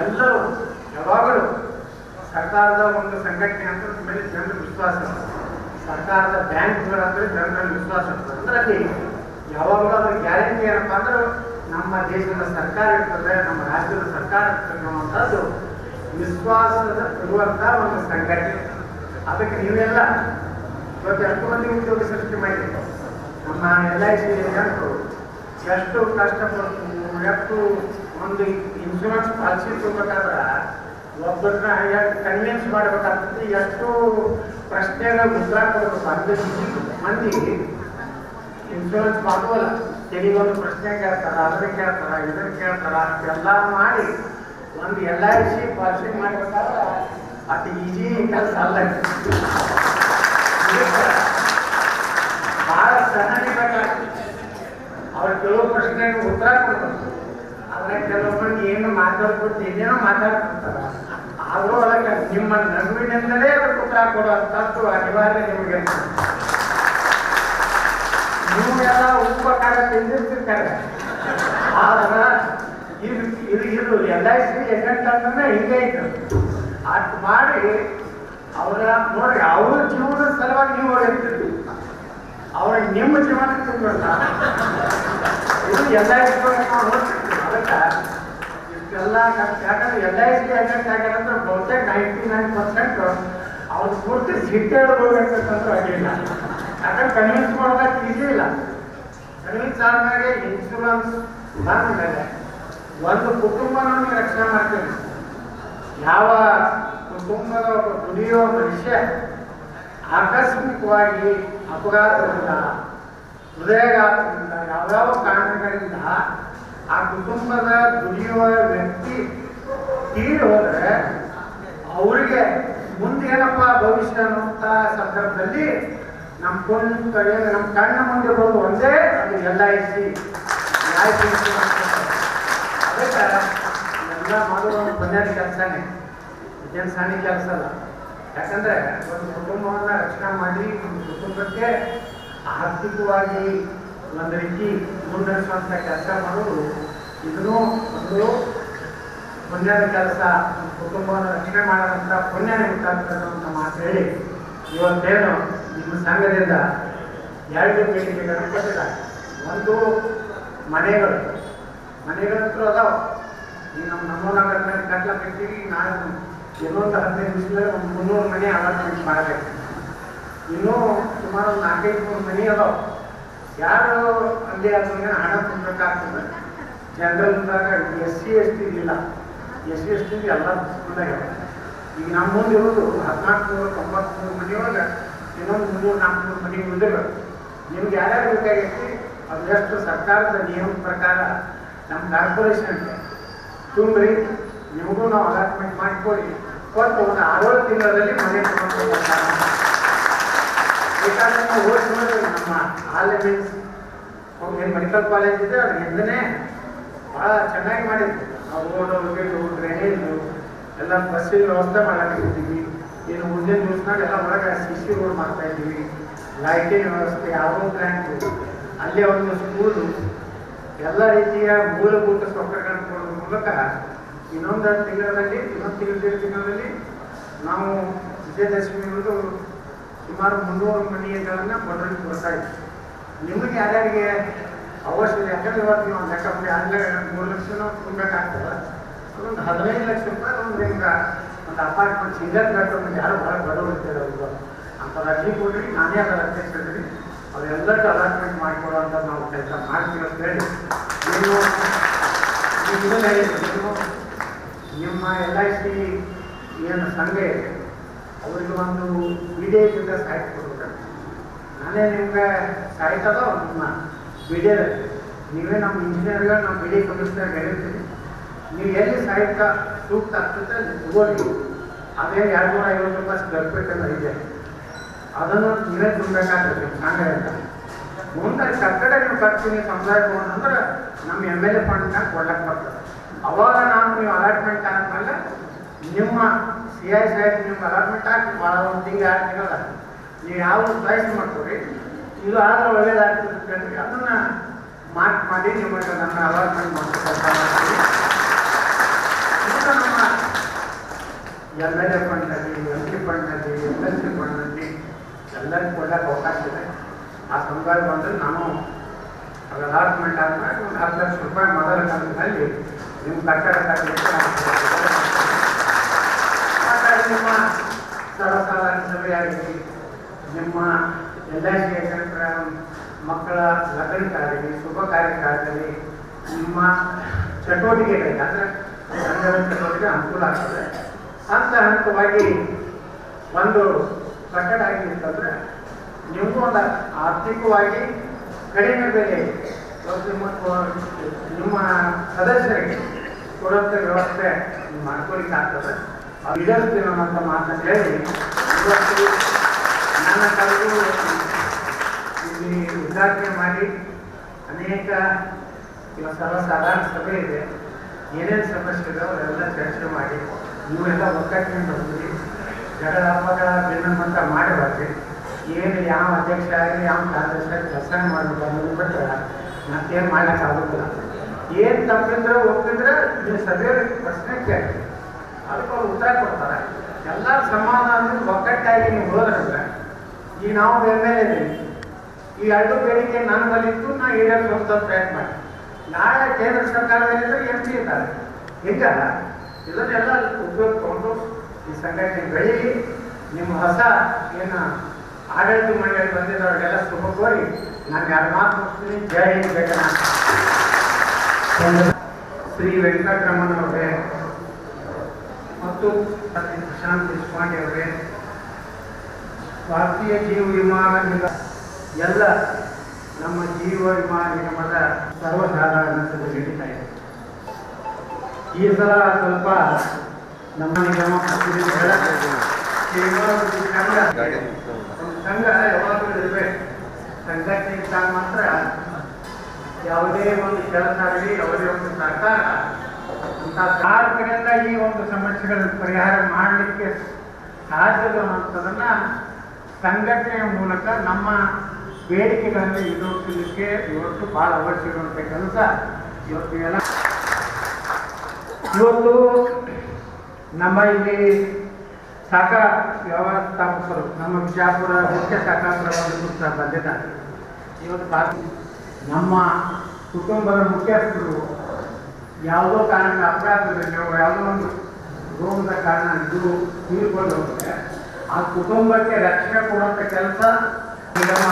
ಎಲ್ಲರೂ, ಯಾವಾಗಲೂ ಸರ್ಕಾರದ ಒಂದು ಸಂಘಟನೆ ಅಂತ ಮೇಲೆ ಜನರ ವಿಶ್ವಾಸ. ಸರ್ಕಾರದ ಬ್ಯಾಂಕ್ಗಳಂದ್ರೆ ಜನರಲ್ಲಿ ವಿಶ್ವಾಸ ಇರ್ತದೆ ಅಂದ್ರೆ ಯಾವಾಗಲೂ ಅದ್ರ ಗ್ಯಾರಂಟಿ ಏನಪ್ಪ ಅಂದ್ರೆ ನಮ್ಮ ದೇಶದ ಸರ್ಕಾರ ಇರ್ತದೆ, ನಮ್ಮ ರಾಜ್ಯದ ಸರ್ಕಾರ ಇರ್ತದೆ ವಿಶ್ವಾಸದ ಇರುವಂತಹ ಒಂದು ಸಂಘಟನೆ. ಅದಕ್ಕೆ ನೀವೆಲ್ಲ ಇವತ್ತು ಎಷ್ಟು ಮಂದಿ ಉದ್ಯೋಗ ಸೃಷ್ಟಿ ಮಾಡಿದ್ರು ನಮ್ಮ ಎಲ್ ಐ ಸಿ ಏಜೆಂಟರು ಎಷ್ಟು ಕಷ್ಟಪಟ್ಟು ಎಷ್ಟು ಒಂದು ಇನ್ಶೂರೆನ್ಸ್ ಪಾಲಿಸಿ ತಗೋಬೇಕಾದ್ರೆ ಒಬ್ಬರನ್ನ ಕನ್ವಿನ್ಸ್ ಮಾಡ್ಬೇಕಾಗ್ತದೆ. ಎಷ್ಟು ಪ್ರಶ್ನೆಗಳ ಉತ್ತರ ಕೊಡಬೇಕು ಹದಿನೈದು ಮಂದಿ ಇನ್ಶೂರೆನ್ಸ್ ಮಾಡುವಲ್ಲ ಕೆಲವೊಂದು ಪ್ರಶ್ನೆ ಕೇಳ್ತಾರ, ಅದನ್ನ ಕೇಳ್ತಾರ, ಇದನ್ನ ಕೇಳ್ತಾರ ಎಲ್ಲ ಮಾಡಿ ಒಂದು ಎಲ್ ಐ ಸಿ ಪಾಲಿಸಿ ಮಾಡ್ಬೇಕಾದ್ರೆ ಅತಿ ಈಜಿ ಕೆಲಸ ಅಲ್ಲ ಅವ್ರು ಕೆಲವು ಪ್ರಶ್ನೆಗೆ ಉತ್ತರ ಕೊಡ್ತಾರೆ. ಆದ್ರೆ ಕೆಲವು ಮಂದಿ ಏನು ಮಾತಾಡ್ಕೊಡ್ತೀವಿ ಏನೇನೋ ಮಾತಾಡ್ಕೊಡ್ತಾರ ಆದರೂ ಅದಕ್ಕೆ ನಿಮ್ಮ ನಗುವಿನಿಂದಲೇ ಅದಕ್ಕೆ ಉತ್ತರ ಕೊಡುವಂಥದ್ದು ಅನಿವಾರ್ಯ ನಿಮಗೆ. ನೀವೆಲ್ಲ ಉಪಕಾರ ತಿಂದಿರ್ತಿರ್ತಾರೆ. ಆದ್ರೆ ಇದು ಇದು ಇದು ಎಲ್ ಐ ಸಿ ಏಜೆಂಟ್ ಅಂದ್ರೆ ಹಿಂಗೆ ಇತ್ತು ಅಷ್ಟು ಮಾಡಿ ಅವರ ನೋಡಿ ಅವ್ರ ಜೀವನದ ಸಲುವಾಗಿ ನೀವು ಇರ್ತಿದ್ವಿ ಅವ್ರ ನಿಮ್ಮ ಜೀವನ ತಿಂದ್ರಲ್ಲ ಇದು ಎಲ್ಲ ಅದಕ್ಕೆ ಇಷ್ಟೆಲ್ಲ ಯಾಕಂದ್ರೆ ಎಲ್ ಐ ಸಿ ಆಗ್ಯಾರ ಆಗ್ಯಾರಂದ್ರೆ ಬಹುತೇಕ ನೈಂಟಿ ನೈನ್ ಪರ್ಸೆಂಟ್ ಅವ್ರ ಪೂರ್ತಿ ಸಿಟ್ಟೆ ಹೋಗ್ಬೇಕಂತಂದ್ರೆ ಅಡ್ಡಿಲ್ಲ ಯಾಕಂದ್ರೆ ಕನ್ವಿನ್ಸ್ ಮಾಡೋದಕ್ಕೆ ಈಸಿ ಇಲ್ಲ. ಕನ್ವಿನ್ಸ್ ಆದ್ಮೇಲೆ ಇನ್ಶೂರೆನ್ಸ್ ಬಂದ ಮೇಲೆ ಒಂದು ಕುಟುಂಬನ ರಕ್ಷಣೆ ಮಾಡ್ತೀನಿ ಯಾವ ಕುಟುಂಬದ ಒಬ್ಬ ದುಡಿಯೋ ಮನುಷ್ಯ ಆಕಸ್ಮಿಕವಾಗಿ ಅಪಘಾತದಿಂದ ಹೃದಯಘಾತದಿಂದ ಯಾವ್ಯಾವ ಕಾರಣಗಳಿಂದ ಆ ಕುಟುಂಬದ ದುಡಿಯುವ ವ್ಯಕ್ತಿ ತೀರಿ ಹೋದ್ರೆ ಅವರಿಗೆ ಮುಂದೆ ಏನಪ್ಪ ಭವಿಷ್ಯ ಅನ್ನುವಂಥ ಸಂದರ್ಭದಲ್ಲಿ ನಮ್ಮ ಕೊಂಡು ನಮ್ಮ ಕಣ್ಣ ಮುಂದೆ ಬರೋದು ಒಂದೇ ಅದು ಎಲ್ ಐ ಸಿ. ಅದಕ್ಕೆ ಎಲ್ಲ ಮಾಡುವ ಪುಣ್ಯದ ಕೆಲಸನೇ. ಏನು ಸಣ್ಣ ಕೆಲಸ ಅಲ್ಲ. ಯಾಕಂದ್ರೆ ಒಂದು ಕುಟುಂಬವನ್ನ ರಕ್ಷಣೆ ಮಾಡಿ ಒಂದು ಕುಟುಂಬಕ್ಕೆ ಆರ್ಥಿಕವಾಗಿ ಒಂದು ರೀತಿ ಮುನ್ನಡೆಸುವಂಥ ಕೆಲಸ ಮಾಡೋದು ಇದನ್ನು ಒಂದು ಪುಣ್ಯದ ಕೆಲಸ, ಕುಟುಂಬವನ್ನು ರಕ್ಷಣೆ ಮಾಡುವಂತ ಪುಣ್ಯ ಅಂತ ಮಾತು ಹೇಳಿ, ಇವತ್ತೇನು ನಿಮ್ಮ ಸಂಘದಿಂದ ಎರಡು ಬೇಡಿಕೆಗಳನ್ನು ಕೊಟ್ಟಿದ್ದಾರೆ. ಒಂದು, ಮನೆಗಳು. ಮನೆಗಳಂತೂ ಅದಾವ. ಈಗ ನಮ್ಮ ನಮ್ಮ ನಗರದಲ್ಲಿ ಕಟ್ಲಕತ್ತೀವಿ ನಾಳೆ ಇನ್ನೊಂದು ಹದಿನೈದು ದಿವಸದಲ್ಲಿ ಒಂದು ಮುನ್ನೂರು ಮನೆ ಅಲಾಟ್ಮೆಂಟ್ ಮಾಡಬೇಕು ಇನ್ನೂ ಸುಮಾರು ಒಂದು ನಾಲ್ಕೈದು ನೂರು ಮನೆ ಅದಾವ. ಯಾರು ಅಲ್ಲಿ ಅದನ್ನ ಹಣ ತುಂಬಬೇಕಾಗ್ತದೆ. ಜನರಲ್ದಾಗ ಎಸ್ ಸಿ, ಎಸ್ ಟಿ ಇಲ್ಲ ಎಸ್ ಸಿ, ಎಸ್ ಟಿ ಎಲ್ಲ ಈಗ ನಮ್ಮ ಮುಂದೆ ಇರೋದು ಹದಿನಾಲ್ಕು ನೂರ ಮನೆ ಮನೆಯೊಳಗೆ ಇನ್ನೊಂದು ಮುನ್ನೂರು, ನಾಲ್ಕುನೂರು ಮನೆ ಉಳಿದಿರ್ಬೇಕು ನಿಮ್ಗೆ ಯಾರ್ಯಾರು ಬೇಕಾಗೈತಿ ಅದು ಎಷ್ಟು ಸರ್ಕಾರದ ನಿಯಮದ ಪ್ರಕಾರ ನಮ್ಮ ಕಾರ್ಪೊರೇಷನ್ ತುಂಬ್ರಿ ನಿಮಗೂ ನಾವು ಅಲಾಟ್ಮೆಂಟ್ ಮಾಡಿಕೊಡಿ ಕೊಟ್ಟು ಒಂದು ಆರೇಳು ತಿಂಗಳಲ್ಲಿ ಮನೆ ಯಾಕಂದ್ರೆ ನಮ್ಮ ಮೆಡಿಕಲ್ ಕಾಲೇಜ್ ಇದೆ ಅದ್ರ ಹಿಂದನೇ ಭಾಳ ಚೆನ್ನಾಗಿ ಮಾಡಿದ್ರು. ನಾವು ರೋಡು ಗೇಟು ಡ್ರೈನೇಜು ಎಲ್ಲ ಬಸ್ಸಿನ ವ್ಯವಸ್ಥೆ ಮಾಡಾಕಿರ್ತೀವಿ ಏನು ಮುಂದಿನ ದಿವಸನಾಗ ಎಲ್ಲ ಒಳಗೆ ಸಿ ಸಿ ರೋಡ್ ಮಾಡ್ತಾ ಇದ್ದೀವಿ. ಲೈಟಿನ ವ್ಯವಸ್ಥೆ, ಯಾವುದೋ ಬ್ಯಾಂಕ್ ಅಲ್ಲೇ ಒಂದು ಸ್ಕೂಲು ಎಲ್ಲ ರೀತಿಯ ಮೂಲಭೂತ ಸೌಕರ್ಯಗಳನ್ನು ಕೊಡೋದ್ರ ಮೂಲಕ ಇನ್ನೊಂದು ತಿಂಗಳಲ್ಲಿ, ಇನ್ನೊಂದು ತಿಂಗಳ ತಿಂಗಳಲ್ಲಿ ನಾವು ವಿಜಯದಶಮಿ ಒಂದು ಸುಮಾರು ಮುನ್ನೂರು ಮನೆಗಳನ್ನು ಬಡವರಿಗೆ ಕೊಡ್ತಾ ಇದ್ವಿ. ನಿಮಗೆ ಯಾರ್ಯಾರಿಗೆ ಅವಶ್ಯಕ ಯಾಕಂದ್ರೆ ಇವತ್ತು ನೀವು ಮಾಡಿ ಆಗಲೇ ಮೂರು ಲಕ್ಷನೂ ತುಂಬಬೇಕಾಗ್ತದೆ. ಅದೊಂದು ಹದಿನೈದು ಲಕ್ಷ ರೂಪಾಯಿ ಒಂದು ನಿಮ್ಗೆ ಒಂದು ಅಪಾರ್ಟ್ಮೆಂಟ್ ಸಿಂಗಲ್ ಬೆಡ್ರೂಮ್ ಯಾರು ಭಾಳ ಬಡವರು ಇರ್ತಾರೆ ಅವರು. ಅಂತ ರಜೆ ಕೊಡ್ರಿ, ನಾನೇ ಅದರ ಅಧ್ಯಕ್ಷ ಇದ್ದೀನಿ ಅವರೆಲ್ಲರಿಗೂ ಅಲಾಟ್ಮೆಂಟ್ ಮಾಡಿಕೊಡುವಂಥ ನಾವು ಕೆಲಸ ಮಾಡ್ತೀವಿ ಅಂತ ಹೇಳಿ ನೀವು ನೀವು ನಿಮ್ಮ ಎಲ್ ಐ ಸಿ ಏನು ಸಂಘ ಇದೆ, ಅವರಿಗೆ ಒಂದು ವಿಡಿಯೋದಿಂದ ಸಾಹಿತ್ಯ ಕೊಡ್ಬೇಕು ನಾನೇ ನಿಮ್ಗೆ ಸಾಹಿತ್ಯ ನಿಮ್ಮ ವಿಡಿಯೋದಲ್ಲಿ ನೀವೇ ನಮ್ಮ ಇಂಜಿನಿಯರ್ಗಳು ನಮ್ಮ ವಿಡಿಯೋ ಕಮಿಷನರ್ಗೆ ಹೇಳ್ತೀವಿ ನೀವು ಎಲ್ಲಿ ಸಾಹಿತ್ಯ ಸೂಕ್ತ ಆಗ್ತದೆ ತಗೋರಿ. ಅದೇ ಎರಡು ನೂರ ಐವತ್ತು ರೂಪಾಯಿ ಅಂತ ಇದೆ. ಅದನ್ನು ನೀವೇ ತುಂಬಬೇಕಾಗ್ತದೆ ಸಂಘ ಅಂತ. ಮುಂದೆ ಕಟ್ಟಡ ನೀವು ಕಟ್ತೀನಿ ಸಮುದಾಯ ಅಂದ್ರೆ ನಮ್ಮ ಎಂ ಎಲ್ ಎ ಫಂಡ್ನ ಕೊಡ್ಲಕ್ಕೆ ಬರ್ತದೆ. ಅವಾಗ ನಾನು ನೀವು ಅಲಾಟ್ಮೆಂಟ್ ಆದ್ಮೇಲೆ ನಿಮ್ಮ ಸಿ ಐ ಸಾಹೇಬ್ ನಿಮ್ಮ ಅಲಾಟ್ಮೆಂಟ್ ಹಾಕಿ ಭಾಳ ಒಂದು ತಿಂಗಳು ಆಗ್ತಿರಲ್ಲ ನೀವು ಯಾವ ಚಾಯ್ಸ್ ಮಾಡ್ಕೊರಿ ಇದು ಆದ್ರೆ ಒಳ್ಳೇದಾಗ್ತದೆ ಅದನ್ನ ಮಾರ್ಕ್ ಮಾಡಿ ನಿಮಗೆ ನನ್ನ ಅಲಾಟ್ಮೆಂಟ್ ಮಾಡ್ತಾರೆ ನಮ್ಮ ಎಲ್ ಎ ಫಂಡಲ್ಲಿ ಎಲ್ ಪಿ ಫಂಡಲ್ಲಿ ಎಲ್ ಎಲ್ ಸಿ ಫಂಡಲ್ಲಿ ಎಲ್ಲರಿಗೂ ಕೊಡಕ್ಕೆ ಅವಕಾಶ ಇದೆ. ಆ ಸಮುದಾಯ ಬಂದರೆ ನಾನು ಅಲಾಟ್ಮೆಂಟ್ ಆದ್ಮೇಲೆ ಒಂದು ಹತ್ತು ಲಕ್ಷ ರೂಪಾಯಿ ಮೊದಲ ಕಂತಿನಲ್ಲಿ ನಿಮ್ಮ ಕಟ್ಟಡ ನಿಮ್ಮ ಸ್ಥಳ ಸಾಲ ಸಭೆಯಾಗಲಿ ನಿಮ್ಮ ಎಲ್ ಐ ಸಿ ಮಕ್ಕಳ ಲಗ್ನಕ್ಕಾಗಲಿ ಶುಭ ಕಾರ್ಯಕ್ಕಾಗಲಿ ನಿಮ್ಮ ಚಟುವಟಿಕೆಗಳಿಗೆ ಅಂದರೆ ಚಟುವಟಿಕೆ ಅನುಕೂಲ ಆಗ್ತದೆ ಹಂತ ಹಂತವಾಗಿ ಒಂದು ಕಟ್ಟಡ ಆಗಿತ್ತಂದ್ರೆ ನಿಮಗೂ ಒಂದು ಆರ್ಥಿಕವಾಗಿ ಕಡಿಮೆ ಬೆಲೆ ನಿಮ್ಮ ಸದಸ್ಯರಿಗೆ ಕೊಡುವಂಥ ವ್ಯವಸ್ಥೆ ಮಾಡ್ಕೊಳಿಕ್ಕೆ ಆಗ್ತದೆ. ಅದು ಈಡೇರಿಸ್ತೀವಿ ನಮ್ಮಂತ ಮಾತನ್ನು ಹೇಳಿ, ಇವತ್ತು ನನ್ನ ಕಳೆದು ಇಲ್ಲಿ ಉದ್ಘಾಟನೆ ಮಾಡಿ, ಅನೇಕ ಇವಾಗ ಸರ್ವಸಾಧಾರಣ ಸಭೆ ಇದೆ. ಏನೇನು ಸಮಸ್ಯೆ ಇದೆ ಅವರೆಲ್ಲ ಚರ್ಚೆ ಮಾಡಿ, ನೀವೆಲ್ಲ ಒಗ್ಗಟ್ಟಿನಿಂದ ಬಂದ್ರಿ ಜಗಳ ಹಬ್ಬಗಳ ಭಿನ್ನಮಂತ ಮಾಡಬಾರ್ದು ಏನು ಯಾವ ಅಧ್ಯಕ್ಷ ಆಗಲಿ ಯಾವ ಕಾರ್ಯದರ್ಶಿ ಕೆಲಸ ಮಾಡಬೇಕು ಅನ್ನೋದು ಬಿಟ್ಟರೆ ಮತ್ತೇನು ಮಾಡೋಕ್ಕಾಗೋದಿಲ್ಲ. ಏನು ತಪ್ಪಿದ್ರೆ ಒಪ್ಪಿದ್ರೆ ನೀವು ಸಭೆಯಲ್ಲಿ ಪ್ರಶ್ನೆ ಕೇಳಿ. ಅದಕ್ಕೆ ಅವ್ರು ಉತ್ತರ ಕೊಡ್ತಾರೆ. ಎಲ್ಲ ಸಮಾಧಾನ ಒಕ್ಕಟ್ಟಾಗಿ ನೀವು ಹೋದ್ರೆ ಈಗ ನಾವು ಎಂ ಎಲ್ ಎ ಈ ಎರಡು ಬೇಡಿಕೆ ನನ್ನ ಬಲಿತ್ತು ನಾ ಈಡೇರಿಸುವಂಥ ಪ್ರಯತ್ನ ಮಾಡಿ ನಾಳೆ ಕೇಂದ್ರ ಸರ್ಕಾರದಲ್ಲಿದ್ದರೆ ಎಂ ಪಿ ಇದ್ದಾರೆ. ಹಿಂಗಲ್ಲ? ಇದನ್ನೆಲ್ಲ ಉದ್ಯೋಗ ತಗೊಂಡು ಈ ಸಂಘಟನೆ ಬೆಳೀಲಿ ನಿಮ್ಮ ಹೊಸ ಏನು ಆಡಳಿತ ಮಂಡಳಿ ಬಂದಿದ್ದವ್ರಿಗೆಲ್ಲ ಶುಭ ಕೋರಿ ನಾನು ಯಾರು ಮಾತು ಜಯ ಹಿಂದ್ ಶ್ರೀ ವೆಂಕಟರಮಣ ಅವರೇ ಮತ್ತು ಪ್ರಶಾಂತ್ ದೇಶಪಾಂಡೆ ಅವರೇ. ಭಾರತೀಯ ಜೀವ ವಿಮಾ ಎಲ್ಲ ನಮ್ಮ ಜೀವ ವಿಮಾ ನಿಗಮದ ಸರ್ವಸಾಧಾರಣ ಸಭೆ ನಡೀತಾ ಇದೆ ಈ ಸಲ ಸ್ವಲ್ಪ ನಮ್ಮ ನಿಗಮ ಸಂಘ ಯಾವಾಗಲೂ ಇರಬೇಕು. ಸಂಘಟನೆ ಮಾತ್ರ ಯಾವುದೇ ಒಂದು ಕೆಲಸ ಆಗಲಿ ಯಾವುದೇ ಒಂದು ಸರ್ಕಾರ ಯಾರ ಈ ಒಂದು ಸಮಸ್ಯೆಗಳ ಪರಿಹಾರ ಮಾಡಲಿಕ್ಕೆ ಸಾಧ್ಯದ ಅಂತದನ್ನ ಸಂಘಟನೆಯ ಮೂಲಕ ನಮ್ಮ ಬೇಡಿಕೆಗಳನ್ನು ಈಡೇರಿಸಲಿಕ್ಕೆ ಇವತ್ತು ಬಹಳ ಅವಶ್ಯಕ ಇರುವಂಥ ಕೆಲಸ ಇವತ್ತು ಎಲ್ಲ ಇವತ್ತು ನಮ್ಮ ಇಲ್ಲಿ ಶಾಖಾ ವ್ಯವಸ್ಥಾಪಕರು ನಮ್ಮ ಬಿಜಾಪುರ ಮುಖ್ಯ ಪ್ರಬಂಧಕರು ಸಹ ಬಂದಿದ್ದಾರೆ ಇವತ್ತು ಬಾ- ನಮ್ಮ ಕುಟುಂಬದ ಮುಖ್ಯಸ್ಥರು ಯಾವುದೋ ಕಾರಣಕ್ಕೆ ಅಪರಾಧದಲ್ಲಿ ಯಾವುದೋ ಒಂದು ರೋಗದ ಕಾರಣ ಇದು ತೀರ್ಕೊಂಡು ಹೋದರೆ ಆ ಕುಟುಂಬಕ್ಕೆ ರಕ್ಷಣೆ ಕೊಡುವಂಥ ಕೆಲಸ ನಿಗಮ